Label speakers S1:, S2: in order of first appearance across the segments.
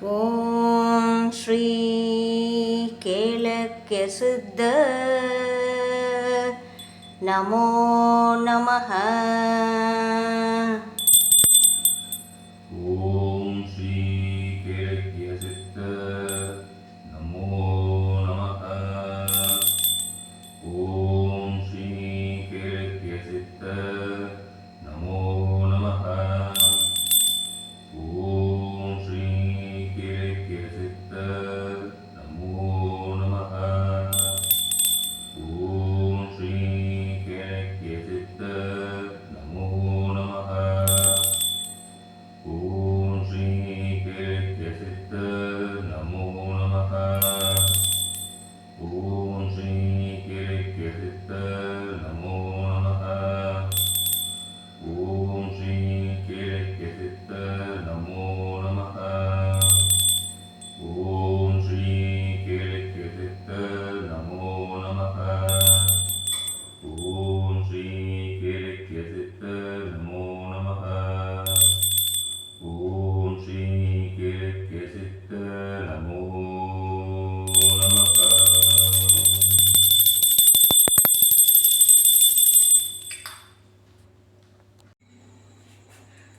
S1: ஓம் ஸ்ரீ கேளக்கிய சித்த. நமோ
S2: நமஹ.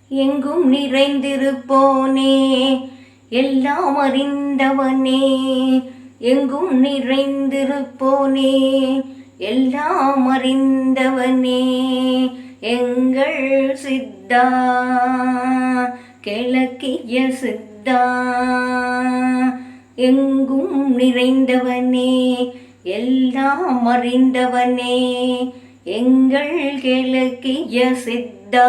S1: எங்கும் நிறைந்திருப்போனே எல்லாம் அறிந்தவனே. எங்கும் நிறைந்திருப்போனே எல்லாம் அறிந்தவனே. எங்கள் சித்தா கிழக்கிய சித்த கர்த்தா எங்கும் நிறைந்தவனே எல்லாம் அறிந்தவனே எங்கள் கிழக்கிய சித்தா.